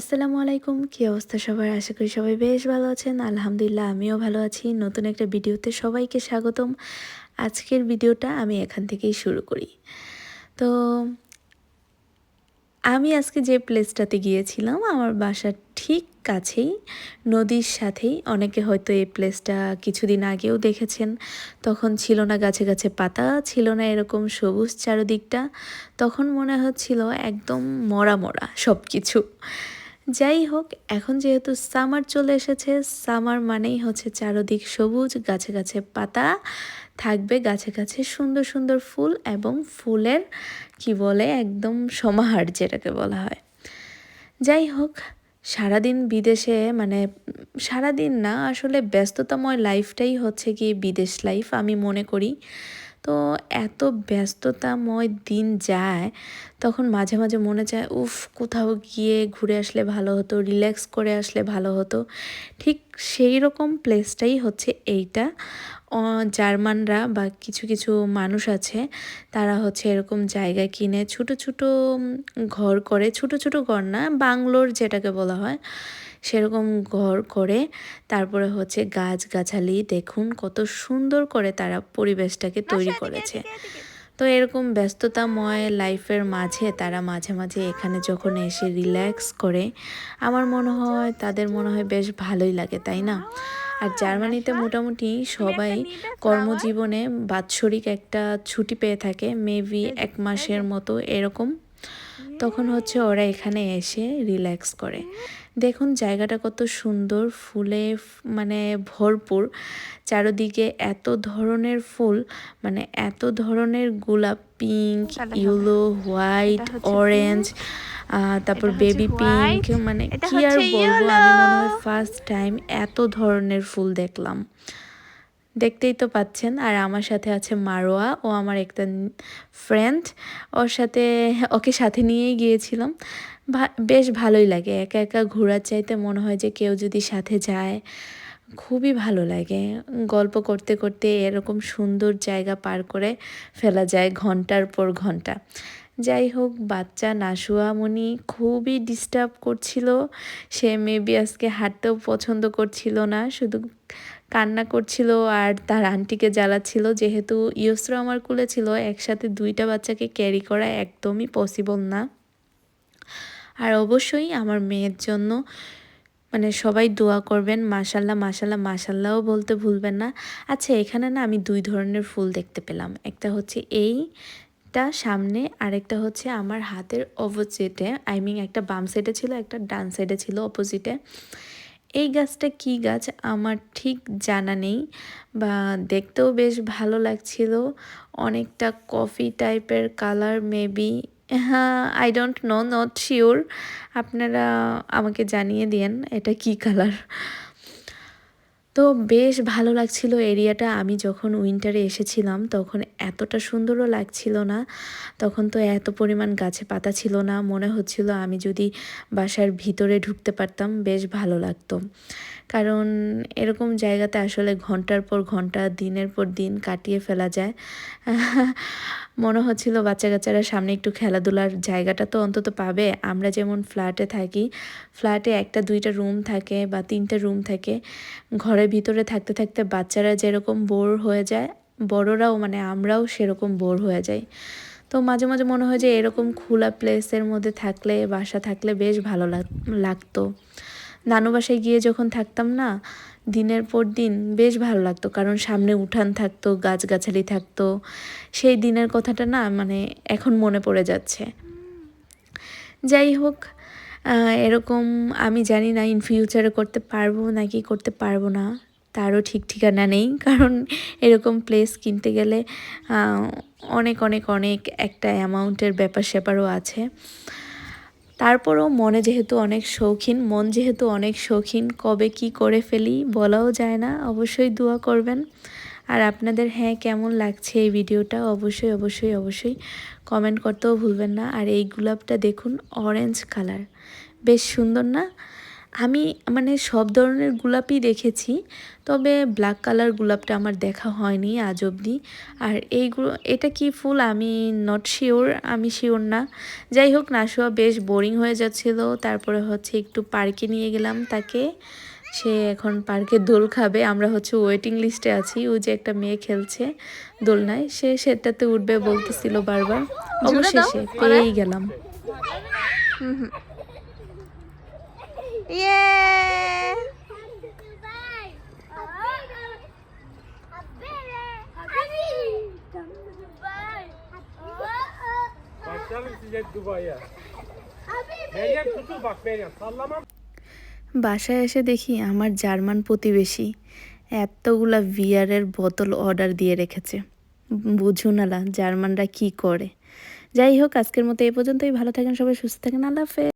আসসালামু আলাইকুম। কী অবস্থা সবার? আশা করি সবাই বেশ ভালো আছেন। আলহামদুলিল্লাহ, আমিও ভালো আছি। নতুন একটা ভিডিওতে সবাইকে স্বাগতম। আজকের ভিডিওটা আমি এখান থেকেই শুরু করি। তো, আমি আজকে যে প্লেসটাতে গিয়েছিলাম, আমার বাসার ঠিক কাছেই, নদীর সাথেই, অনেকে হয়তো এই প্লেসটা কিছুদিন আগেও দেখেছেন। তখন ছিল না গাছে গাছে পাতা, ছিল না এরকম সবুজ চারদিকটা। তখন মনে হচ্ছিল একদম মরা মরা সব কিছু যাই হোক এখন যেহেতু সামার চলে এসেছে, সামার মানেই হচ্ছে চারদিক সবুজ, গাছে গাছে পাতা, থাকবে গাছে গাছে সুন্দর সুন্দর ফুল এবং ফুলের, কি বলে, একদম সমাহার যেটাকে বলা হয়। যাই হোক সারাদিন বিদেশে মানে সারাদিন না, আসলে ব্যস্ততাময় লাইফটাই হচ্ছে কি বিদেশ লাইফ আমি মনে করি। তো এত ব্যস্ততাময় দিন যায়, তখন মাঝে মাঝে মনে চায়, উফ, কোথাও গিয়ে ঘুরে আসলে ভালো হতো রিল্যাক্স করে আসলে ভালো হতো। ঠিক সেই রকম প্লেসটাই হচ্ছে এইটা। জার্মানরা বা কিছু কিছু মানুষ আছে, তারা হচ্ছে এরকম জায়গা কিনে ছোট ছোট ঘর করে। ছোট ছোট ঘর না, বাংলোর যেটাকে বলা হয়। সেরকম ঘর করে তারপরে হচ্ছে গাছগাছালি দেখুন কত সুন্দর করে তারা পরিবেশটাকে তৈরি করেছে। তো এরকম ব্যস্ততাময় লাইফের মাঝে তারা মাঝে মাঝে এখানে যখন এসে রিল্যাক্স করে আমার মনে হয় তাদের মনে হয় বেশ ভালোই লাগে তাই না? আর জার্মানিতে মোটামুটি সবাই কর্মজীবনে বাৎসরিক একটা ছুটি পেয়ে থাকে মেবি এক মাসের মতো এরকম। তখন হচ্ছে ওরা এখানে এসে রিল্যাক্স করে। দেখুন জায়গাটা কত সুন্দর ফুলে মানে ভরপুর। চারদিকে এত ধরনের ফুল মানে এত ধরনের গোলাপ পিঙ্ক ইয়েলো হোয়াইট অরেঞ্জ তারপর বেবি পিঙ্ক মানে কি আর বলব? আমি মনে হয় ফার্স্ট টাইম এত ধরনের ফুল দেখলাম। দেখতেই তো পাচ্ছেন। আর আমার সাথে আছে মারোয়া। ও আমার একটা ফ্রেন্ড ওর সাথে ওকে সাথে নিয়েই গিয়েছিলাম। বেশ ভালোই লাগে। একা একা ঘোরার চাইতে মনে হয় যে কেউ যদি সাথে যায়, খুবই ভালো লাগে। গল্প করতে করতে এরকম সুন্দর জায়গা পার করে ফেলা যায় ঘণ্টার পর ঘণ্টা। যাই হোক, বাচ্চা নাসুয়ামণি খুবই ডিস্টার্ব করছিল। সে মেবি আজকে হাঁটতেও পছন্দ করছিল না। শুধু কান্না করছিল আর তার আন্টিকে জ্বালাচ্ছিল। যেহেতু ইয়স্র আমার কুলে ছিল, একসাথে দুইটা বাচ্চাকে ক্যারি করা একদমই পসিবল না। আর অবশ্যই আমার মেয়ের জন্য মানে সবাই দোয়া করবেন মাসাল্লাহ মাসাল্লাহ মাসাল্লাহও বলতে ভুলবেন না। আচ্ছা এখানে না আমি দুই ধরনের ফুল দেখতে পেলাম। একটা হচ্ছে এই টা সামনে, আরেকটা হচ্ছে আমার হাতের অপোজিটে আই মিন একটা বাম সাইডে ছিল, একটা ডান সাইডে ছিল অপোজিটে এই গাছটা কি গাছ আমার ঠিক জানা নেই বা দেখতেও বেশ ভালো লাগছিল। অনেকটা কফি টাইপের কালার মেবি। হ্যাঁ I don't know not sure আপনারা আমাকে জানিয়ে দিন এটা কি কালার। তো বেশ ভালো লাগছিল এরিয়াটা। আমি যখন উইন্টারে এসেছিলাম, তখন এতটা সুন্দরও লাগছিল না। তখন তো এত পরিমাণ গাছে পাতা ছিল না। মনে হচ্ছিল আমি যদি বাসার ভিতরে ঢুকতে পারতাম, বেশ ভালো লাগতো। কারণ এরকম জায়গাতে আসলে ঘণ্টার পর ঘণ্টা, দিনের পর দিন কাটিয়ে ফেলা যায়। মনে হচ্ছিল বাচ্চা কাচ্চারা সামনে একটু খেলাধুলার জায়গাটা তো অন্তত পাবে। আমরা যেমন ফ্ল্যাটে থাকি ফ্ল্যাটে একটা, দুইটা রুম থাকে বা তিনটা রুম থাকে ঘরের ভিতরে থাকতে থাকতে বাচ্চারা যেরকম বোর হয়ে যায়, বড়রাও মানে আমরাও সেরকম বোর হয়ে যাই। তো মাঝে মাঝে মনে হয় যে এরকম খোলা প্লেসের মধ্যে থাকলে, বাসা থাকলে বেশ ভালো লাগতো। নানু বাসায় গিয়ে যখন থাকতাম না, দিনের পর দিন বেশ ভালো লাগতো। কারণ সামনে উঠান থাকতো, গাছগাছালি থাকতো। সেই দিনের কথাটা না মানে এখন মনে পড়ে যাচ্ছে। যাই হোক এরকম আমি জানি না ইন ফিউচারে করতে পারব নাকি করতে পারব না, তারও ঠিক ঠিকানা নেই। কারণ এরকম প্লেস কিনতে গেলে অনেক অনেক অনেক একটা অ্যামাউন্টের ব্যাপার স্যাপারও আছে। তারপরও মনে যেহেতু অনেক শৌখিন, মন যেহেতু অনেক শৌখিন, কবে কি করে ফেলি বলাও যায় না, অবশ্যই দোয়া করবেন। আর আপনাদের হ্যাঁ কেমন লাগছে এই ভিডিওটা? অবশ্যই অবশ্যই অবশ্যই কমেন্ট করতেও ভুলবেন না। আর এই গোলাপটা দেখুন অরেঞ্জ কালার বেশ সুন্দর না? আমি মানে সব ধরনের গোলাপই দেখেছি, তবে ব্ল্যাক কালার গোলাপটা আমার দেখা হয়নি আজ অবধি। আর এইগুলো এটা কি ফুল? আমি নট শিওর আমি শিওর না। যাই হোক নাসুয়া বেশ বোরিং হয়ে যাচ্ছিল, তারপরে হচ্ছে একটু পার্কে নিয়ে গেলাম তাকে। সে এখন পার্কে দোল খাবে। আমরা হচ্ছে ওয়েটিং লিস্টে আছি। ওই যে একটা মেয়ে খেলছে দোলনায়। সে সেটাতে উঠবে বলতেছিল বারবার। অবশেষে পেয়েই গেলাম। size Dubai'ye. Meryem tutul bak Meryem sallamam. বাসায় এসে দেখি আমার জার্মান প্রতিবেশী এতগুলা বিয়ারের বোতল অর্ডার দিয়ে রেখেছে। বুঝুন আলা জার্মানরা কি করে? যাই হোক, আজকের মতো এই পর্যন্তই। ভালো থাকেন সবাই, সুস্থ থাকেন। আল্লাহ